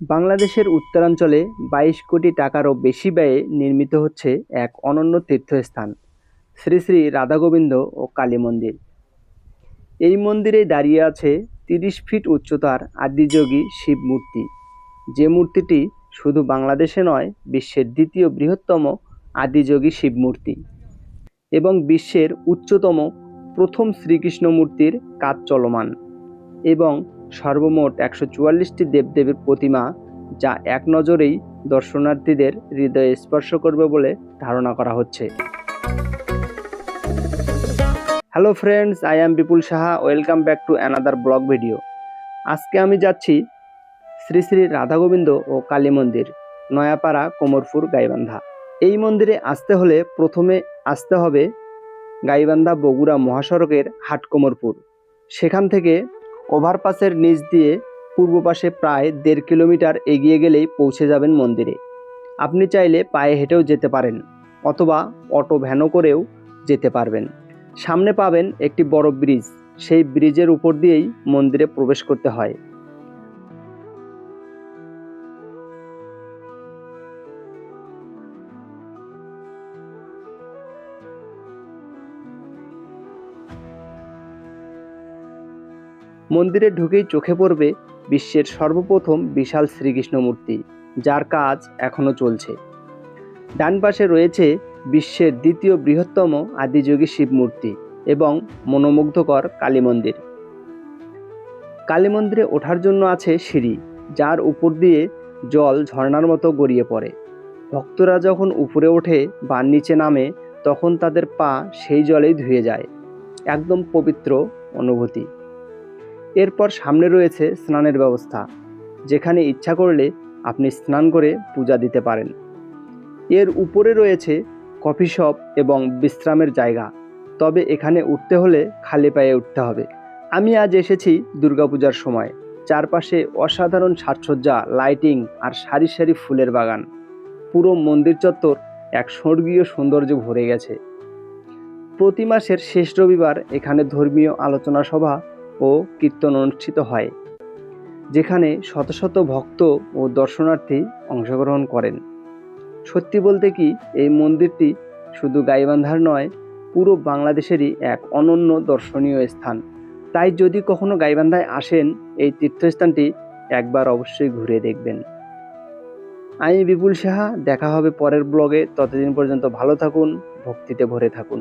বাংলাদেশের উত্তরাঞ্চলে বাইশ কোটি টাকারও বেশি ব্যয়ে নির্মিত হচ্ছে এক অনন্য তীর্থস্থান, শ্রী শ্রী রাধাগোবিন্দ ও কালী মন্দির। এই মন্দিরে দাঁড়িয়ে আছে তিরিশ ফিট উচ্চতার আদিযোগী শিব মূর্তি। যে মূর্তিটি শুধু বাংলাদেশে নয়, বিশ্বের দ্বিতীয় বৃহত্তম আদিযোগী শিব মূর্তি এবং বিশ্বের উচ্চতম প্রথম শ্রীকৃষ্ণ মূর্তির কাজ চলমান এবং সর্বমোট একশো চুয়াল্লিশটি দেবদেবীর প্রতিমা যা এক নজরেই দর্শনার্থীদের হৃদয়ে স্পর্শ করবে বলে ধারণা করা হচ্ছে। Hello friends I am Bipul Saha welcome back to another blog video আজকে আমি যাচ্ছি শ্রী শ্রী রাধাগোবিন্দ ও কালী মন্দির, নয়াপাড়া, কোমরপুর, গাইবান্ধা। এই মন্দিরে আসতে হলে প্রথমে আসতে হবে গাইবান্ধা বগুড়া মহাসড়কের হাটকোমরপুর। সেখান থেকে ওভারপাসের নিচ দিয়ে পূর্ব পাশে প্রায় দেড় কিলোমিটার এগিয়ে গেলেই পৌঁছে যাবেন মন্দিরে। আপনি চাইলে পায়ে হেঁটেও যেতে পারেন অথবা অটো ভ্যানও করেও যেতে পারবেন। সামনে পাবেন একটি বড় ব্রিজ। সেই ব্রিজের উপর দিয়েই মন্দিরে প্রবেশ করতে হয়। মন্দিরে ঢুকেই চোখে পড়বে বিশ্বের সর্বপ্রথম বিশাল শ্রীকৃষ্ণ মূর্তি, যার কাজ এখনও চলছে। ডান পাশে রয়েছে বিশ্বের দ্বিতীয় বৃহত্তম আদিযোগী শিব মূর্তি এবং মনোমুগ্ধকর কালী মন্দির। কালী মন্দিরে ওঠার জন্য আছে সিঁড়ি, যার উপর দিয়ে জল ঝর্ণার মতো গড়িয়ে পড়ে। ভক্তরা যখন উপরে ওঠে বা নিচে নামে, তখন তাদের পা সেই জলেই ধুয়ে যায়, একদম পবিত্র অনুভূতি। এরপর সামনে রয়েছে স্নানের ব্যবস্থা, যেখানে ইচ্ছা করলে আপনি স্নান করে পূজা দিতে পারেন। এর উপরে রয়েছে কফি শপ এবং বিশ্রামের জায়গা, তবে এখানে উঠতে হলে খালি পায়ে উঠতে হবে। আমি আজ এসেছি দুর্গাপূজার সময়, চারপাশে অসাধারণ সাজসজ্জা, লাইটিং আর সারি সারি ফুলের বাগান। পুরো মন্দির চত্বর এক স্বর্গীয় সৌন্দর্য ভরে গেছে। প্রতি মাসের শেষ রবিবার এখানে ধর্মীয় আলোচনা সভা ও কীর্তন অনুষ্ঠিত হয়, যেখানে শত শত ভক্ত ও দর্শনার্থী অংশগ্রহণ করেন। সত্যি বলতে কি, এই মন্দিরটি শুধু গাইবান্ধার নয়, পুরো বাংলাদেশেরই এক অনন্য দর্শনীয় স্থান। তাই যদি কখনো গাইবান্ধায় আসেন, এই তীর্থস্থানটি একবার অবশ্যই ঘুরে দেখবেন। আমি বিপুল সাহা, দেখা হবে পরের ব্লগে। ততদিন পর্যন্ত ভালো থাকুন, ভক্তিতে ভরে থাকুন।